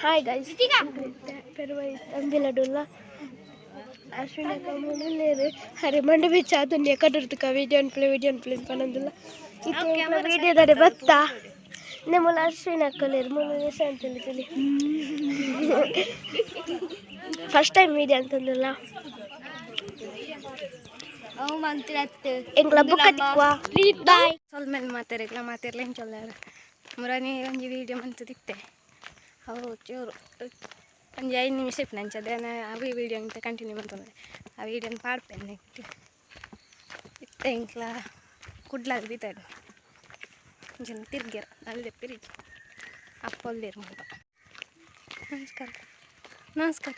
Hi guys పెరుగు అంబిలడుల్లా అశ్విని కమ్ములు లేరు హరి ಮಂಡಿ ಬಿಚ್ಚ ಅದನ್ನ ಎಕಡಿರ್ತಕ್ಕ ವಿಡಿಯೋ ಪ್ಲೇ ವಿಡಿಯೋ ಪ್ಲೇ ಪನಂದಿಲ್ಲ ಇದು ವಿಡಿಯೋ ದಾಡೆ ಬತ್ತಾ ನಿಮ್ಮಲ್ಲ ಅಶ್ವಿನಿ ಹಾಕಲೇರು ಮೂರು ದಿವಸ ಅಂತೇಳಿ ತಿಳಿ ಫಸ್ಟ್ ಟೈಮ್ ವಿಡಿಯೋ ಅಂತಂದಿಲ್ಲ ಅವು ಮಂತ್ರತ್ತು ಎಂಗ್ಲ ಬುಕ್ ಹತ್ತಿಕ್ವಾ ಬಾಯ್ ಸ್ವಲ್ಪ ಮೇಲೆ ಮಾತಾಡಿಲ್ಲ ಮಾತಾಡ್ಲಿ ಏನು ಚೊಲ್ಲಾರ ಮುರಾನಿ ಒಂಜಿ ವೀಡಿಯೋ ಮಂತ್ ತಿಕ್ತೆ ಅವು ಚೂರು ಒಂಜಿ ಐದು ನಿಮಿಷ ಇತ್ತು ನಂಚದೆ ಅವು ವೀಡಿಯೋ ಅಂತ ಕಂಟಿನ್ಯೂ ಮಾಡ್ತಂದ್ರೆ ಆ ವೀಡಿಯೋನ ಪಾಡ್ಪೇನೆ ನೆಕ್ಸ್ಟ್ ಇತ್ತೆ ಇಂಕ್ಲ ಕುಡ್ಲಾಗ ಬೀತಾಡು ಜನ ತಿರ್ಗ್ಯಾರ ಅಲ್ಲದೆ ಪಿರಿಜ್ ಅಪ್ಪಲ್ದೇರು ಮುಗ ನಮಸ್ಕಾರ ನಮಸ್ಕಾರ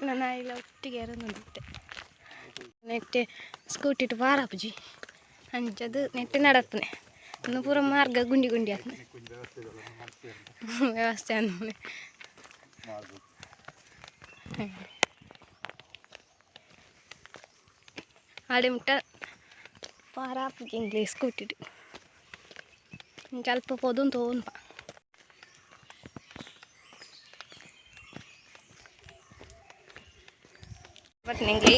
ನನ್ನ ಇಲ್ಲ ಒಟ್ಟಿಗೆ ಇರೋದಿತ್ತೆ ನೆಟ್ಟೆ ಸ್ಕೂಟಿಟ್ಟು ಬಾರಪ್ಪಜಿ ಅಂಚದು ನೆಟ್ಟೆ ನಡತ್ನೆ ಇನ್ನು ಪೂರ ಮಾರ್ಗ ಗುಂಡಿ ಗುಂಡಿ ಆತ್ನೆ ವ್ಯವಸ್ಥೆ ಅಂದ್ಮೇಲೆ ಆಡೆ ಮುಟ್ಟ. ಪಾರಾಪಜಿ ಇಂಗ್ಲೀ ಸ್ಕೂಟಿಟ್ಟು ಸ್ವಲ್ಪ ಪೊದು ತೋನ್ಪ Wat nengli.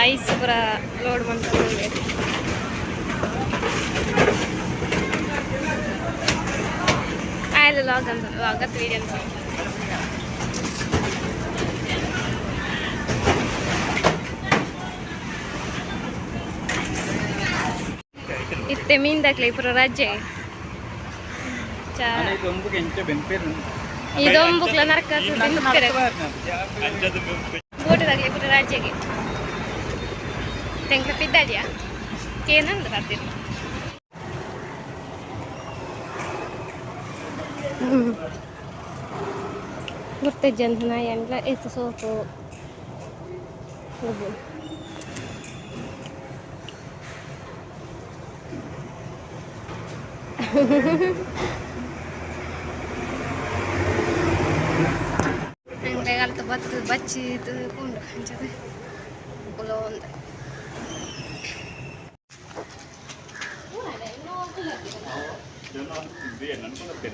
ಬಾಯಿಸ್ ಪೂರ ಲೋಡ್ ಮಾಡ್ಕೊಂಡು ಆಯ್ತು ಲಾಗ್ ಅಂತ ಲಾಗತ್ ವೀಡಿಯೋ ಅಂತ ಇತ್ತೆ ಮೀನ್ ದಾಖಲೆ ಪೂರ ರಜೆ. ಚಾ. ಇದೊಂದು ಎಂಚ ಬೆನ್ಪೇರು ಇದೊಂಬುಕ್ಲ ನರಕ ಅಂಜದು ದಾಖಲೆ ಪೂರ ರಾಜ್ಯಗೆ ತೆಂಗ್ಲ ಪಿದ್ದಾಡಿಯಾ ಏನಂದ ಬರ್ತೀನಿ ಗುರ್ತಜ್ಜಿ ಅಂತ ನಾ ಎಲ್ಲ ಎತ್ತು ಸೋಪು ಇದು. ಹಂಗೆ ಕಲ್ತು ಬತ್ತು ಬಚ್ಚಿ ಇದು ಕೊಂಡು ಹಂಚದು ಕುಲೋ ಒಂದು เดี๋ยวนอนเรียนนั้นก็จะเป็น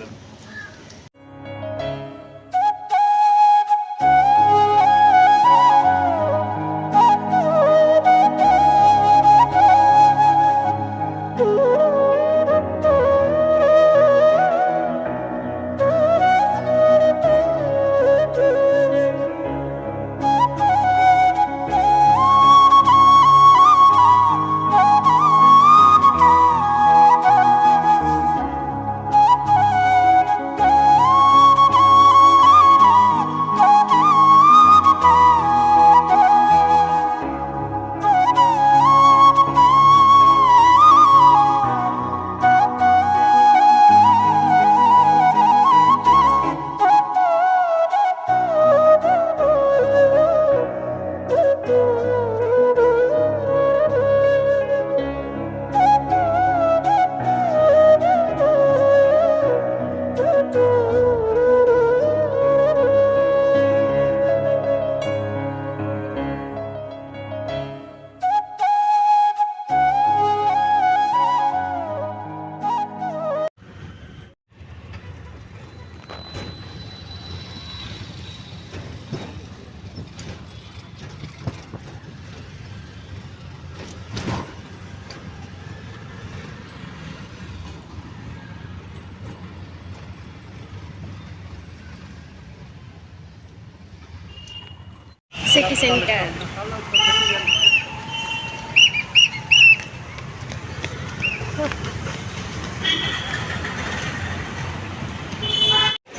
magkisend ka.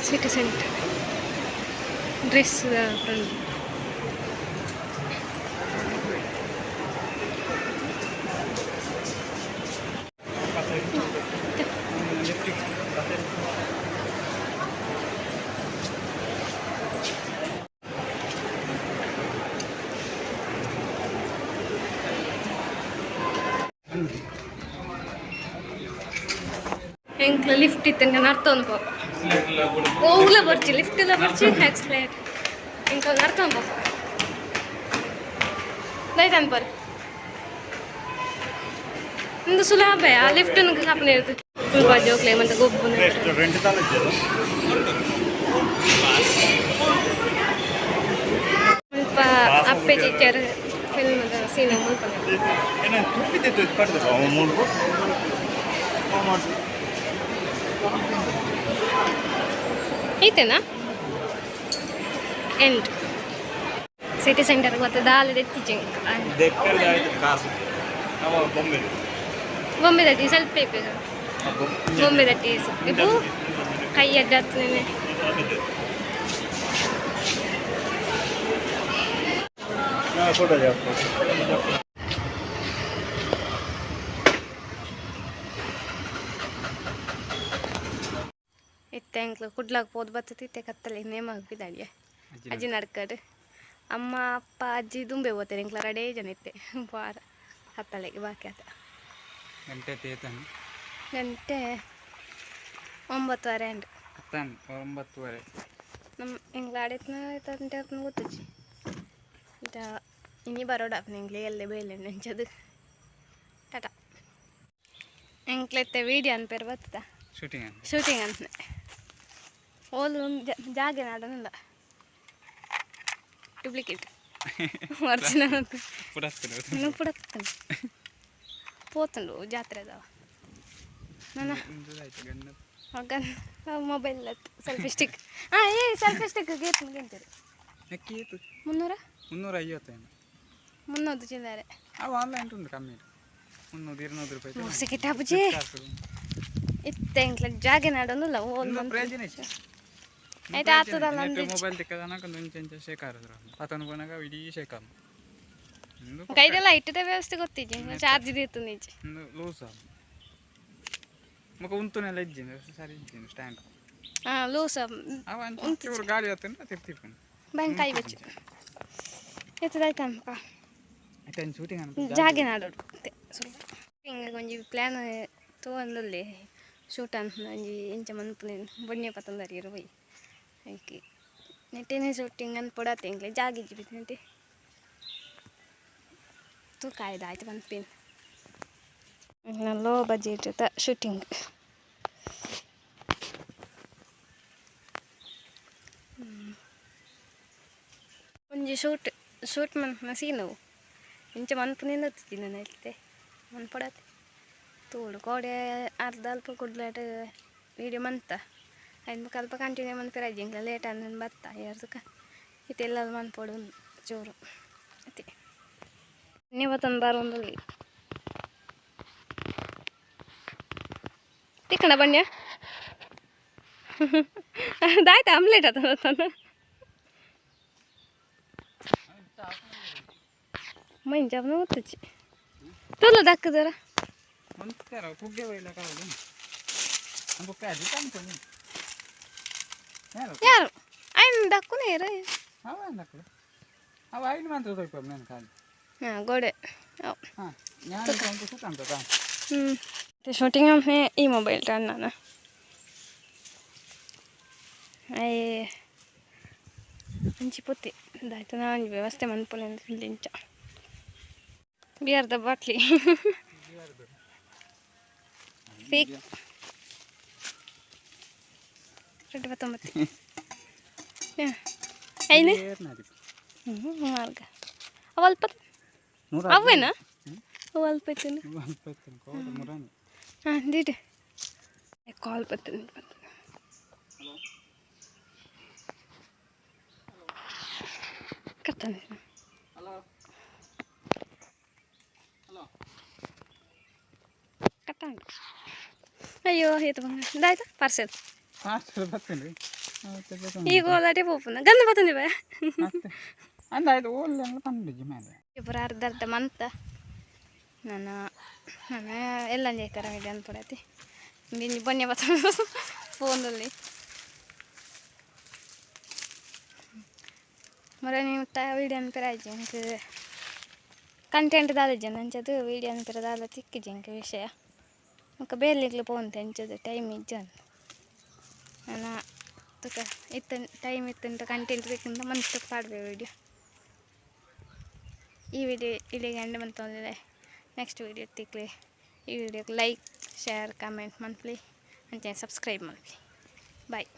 Citizen dress uh. Next lift ಇತ್ತು ನಾನು ಅರ್ಥೊಂದು ಪಾಪ ಹೋಗ್ಲೇ ಬರ್ಚಿ ಲಿಫ್ಟೆಲ್ಲ ಬರ್ಚಿ ನೆಕ್ಸ್ಟ್ ಲೈಟ್ ಇಂಕೊಂದು ಅರ್ಥೊಂದು ಪಾಪ ದೈತಾನ್ ಬರ್ ಇಂದು ಸುಲಭ ಆ ಲಿಫ್ಟ್ ಸಾಪನೆ ಇರ್ತದೆ ಫುಲ್ ಬಾಜಿ ಹೋಗ್ಲೇ ಮತ್ತೆ ಗೊಬ್ಬು ಸ್ವಲ್ಪ ಅಪ್ಪೆ ಟೀಚರ್ ಫಿಲ್ಮದ ಸೀನ್ ಮುಳ್ಕೊಂಡು ಐತೆನಾ ಎಂಡ್ ಸಿಟಿ ಸೆಂಟರ್ಗೆ ಮತ್ತೆ ದಾಲ್ ಎತ್ತೀಚಿಂಗ್ ದೆಕ್ಕಲ್ಲಿ ಆಯ್ತು ಕಾಸು ಅವ ಬೊಂಬೆ ಬೊಂಬೆ ದಟ್ಟಿ ಸ್ವಲ್ಪ ಪೇಪರ್ ಬೊಂಬೆ ದಟ್ಟಿ ಇವು ಕೈ ಅಡ್ಡಾಡ್ತೇನೆ ಫೋಟೋ ಪೋದ್ ಕುಡ್ಲಾಗ ಹೋದ್ ಬರ್ತೈತಿ ಇತ್ತೆ ಕತ್ತಲೆ ನೇಮ ಬಿದ್ದಾಡಿಯ ಅಜ್ಜಿ ನಡ್ಕಡ್. ಅಮ್ಮ ಅಪ್ಪ ಅಜ್ಜಿ ದುಂಬೆ ಓದ್ತಾರೆ ಇಂಕ್ಲ ರಡೇ ಜನ ಇತ್ತೆ ಬಾರ ಹತ್ತಲೆಗೆ ಬಾಕಿ ಆತ. ಗಂಟೆ ತೇತನ್ ಗಂಟೆ ಒಂಬತ್ತುವರೆ ಅಂಡ್ ಹತ್ತಾನೆ ಒಂಬತ್ತುವರೆ. ನಮ್ಮ ಇಂಗ್ಲ ಆಡಿತ್ನ ಅಪ್ನ ಗೊತ್ತಜ್ಜಿ ಇಟ ಇನಿ ಬರೋಡ ಅಪ್ನ ಇಂಗ್ಲಿ ಎಲ್ಲೇ ಬೇಲೆ ನೆಂಚದು ಟಾಟಾ. ಎಂಕ್ಲೆತ್ತೆ ವೀಡಿಯೋ ಅನ್ಪೇರು ಬರ್ತದ ಶೂಟಿಂಗ್ ಅಂತ ಶೂಟಿಂಗ್ ಅಂತ ಓಲ್ ಜಾಗ ನಾಡನಲ್ಲ ಡೂಪ್ಲಿಕೇಟ್ ಒರಿಜಿನಲ್ ಅಂತ ಪುರಸ್ಕಾರ ಇನ್ನೂ ಪುಡಕ್ತಾನೆ పోతుండు జాతర దావా నాన్న ಆಯ್ತು ಗಂಡ ಮಗನ್ ಮೊಬೈಲ್ ಸೆಲ್ಫಿ ಸ್ಟಿಕ್ ಹಾಂ ಏ ಸೆಲ್ಫಿ ಸ್ಟಿಕ್ ಗೇಟ್ ಗೆಂತಾರೆ ನೆಕ್ಕೀತು ಮುನ್ನೂರ ಮುನ್ನೂರ ಐವತ್ತೇನು ಮುನ್ನೂರು ಚಿಲ್ಲರೆ ಅವು ಆನ್ಲೈನ್ ಉಂಟು ಕಮ್ಮಿ ಮುನ್ನೂರು ಇರುನೂರು ರೂಪಾಯಿ ಮೋಸಕ್ಕೆ ಟಾಪುಜಿ ಇತ್ತೆ ಇಂಕ್ಲ ಜಾಗೆ ನಾಡೊಂದಿಲ್ಲ ಓಲ್ ಮಂತ್ ಪ್ರಯೋಜನ ಆಗ್ತದಲ್ಲ ಅಂದ್ ಮೊಬೈಲ್ ತಿಕ್ಕದ ನಾಕೊಂದು ಇಂಚ ಆತನ ಕೊನಾಗ ಇಡೀ ಶೇಕ್ ಆಮ್ ಒಂದು ಕೈದೆಲ್ಲ ಇಟ್ಟದ ವ್ಯವಸ್ಥೆ ಗೊತ್ತಿಜ್ಜಿ ಚಾರ್ಜ್ ಇತ್ತು ನಿಜ. ಲೂಸ್ ಮುಖ ಉಂತುನೆಲ್ಲ ಇಜ್ಜಿನ ಸರಿ ಇಜ್ಜಿನ ಸ್ಟ್ಯಾಂಡ್ ಹಾಂ ಲೂಸ್ ಅವ ಒಂಚೂರು ಗಾಳಿ ಹತ್ತಿರ ತಿರ್ತಿರ್ಕೊಂಡು ಬ್ಯಾಂಕ್ ಕೈ ಬೆಚ್ಚು. ಎತ್ತದಾಯ್ತು ಅನ್ಕ ಆಯ್ತು ಶೂಟಿಂಗ್ ಅನ್ಕೊ ಜಾಗೆ ನಾಡೋಡು. ಸ್ವಲ್ಪ ಕೊಂಚ ಪ್ಲಾನ್ ತೊಗೊಂಡಲ್ಲಿ ಶೂಟ್ ಅಂತ ಒಂಜಿ ಇಂಚ ಮನ್ಪುನೆ ಬೊಣ್ಣೆ ಪತ್ತಂದರಿ ಇರು ಅದಕ್ಕೆ ನೆಟ್ಟೇನೆ ಅಂತ ಪೊಡತ್ತೆ ಇಂಗ್ಲೆ ಜಾಗಿಜ್ಜಿ ಬಿದ್ದಂತೆ ತೂಕ ಆಯ್ತು ಪಿನ್. ನಲ್ಲೋ ಬಜ್ಜಿ ಬಜೆಟ್ ಶೂಟಿಂಗ್. ಒಂಜಿ ಶೂಟ್ ಶೂಟ್ ಮನ್ ಸೀನವು ಇಂಚ ಮನ್ಪುನಿಂದ ನಾನು ಹೇಳ್ತೆ ಮನ್ಪಡತ್ತೆ ತೋಡು ಕೋಡೆ, ಅರ್ಧ ಅಲ್ಪ ಕುಡ್ಲಾಟ ವೀಡಿಯೋ ಮಂತ. आणि मग काल पण कंटिन्यू मन करायला जिंकला लेटानं बत्ता यार का इथे ललमान पडून चोर ते निवतन बारून दोघी तिकडं बंड्या दायत आमलेट आता जाताना म्हणजे आपण तुझी तुला दाख जरा. म्हणून करा ಯಾರು ఆయన దక్కునే ఆయన మాత్రం దొరికిపోయి నేను కానీ గోడే షూటింగ్ ఈ మొబైల్ అన్నాను అయ్యి మంచిపోతే దాటినా వ్యవస్థ మనపోలేదు దించా బిఆర్ దబ్బాట్లీ फिक రెండు పంతొమ్మిది అయినా మార్గ ಅವು ಅಲ್ಪ ಅವೇನಾ ಅವು ಅಲ್ಪ ಹಾಂ ದೀಡಿ ಕಾಲ್ ಬರ್ತೀನಿ ಕಟ್ಟಾನೆ ಕಟ್ಟಾಂಗ ಅಯ್ಯೋ ಇದು ಬಂಗ ಇದಾಯ್ತಾ ಪಾರ್ಸೆಲ್ ಅಷ್ಟು ಬರ್ತೀನಿ. ರೀ ಈಗ ಓಲಾಟಿ ಪೋಪುನ ಗಂಧ ಬತ್ತಂದಿ ಮಂತ. ನಾನು ನಾನು ಎಲ್ಲ ಜೈತಾರ ಇದೆ ಅಂದ್ಬಿಡತಿ ನಿನ್ನೆ ಬನ್ನಿ ಬತ್ತ ಫೋನಲ್ಲಿ. ಮರೆ ನೀವು ಟ ವೀಡಿಯೋ ಅನ್ಪೇರ ಆಯ್ತು ಕಂಟೆಂಟ್ ದಾದಜ್ಜೆ ನಂಚದು ವೀಡಿಯೋ ಅನ್ಪೇರ ದಾದ ತಿಕ್ಕಿಜೆ ವಿಷಯ? ಮುಖ ಬೇಲಿಗ್ಲು ಪೋನ್ ತೆಂಚದು ಟೈಮ್ ಇಜ್ಜ ಅಂತ. ನಾನು ತಕ ಇತ್ತ ಟೈಮ್ ಇತ್ತಂತ ಕಂಟೆಂಟ್ ಬೇಕಂತ ಮನಸ್ಸು ಪಾಡ್ಬೇಕು ವಿಡಿಯೋ ಈ ವಿಡಿಯೋ ಇಲ್ಲಿಗೆ ಎಂಡ್ ಬಂತಂದರೆ ನೆಕ್ಸ್ಟ್ ವೀಡಿಯೋ ತಿಕ್ಲಿ. ಈ ವಿಡಿಯೋಗೆ ಲೈಕ್ ಶೇರ್ ಕಮೆಂಟ್ ಮಂತ್ಲಿ ಅಂತ ಸಬ್ಸ್ಕ್ರೈಬ್ ಮಾಡ್ಲಿ ಬಾಯ್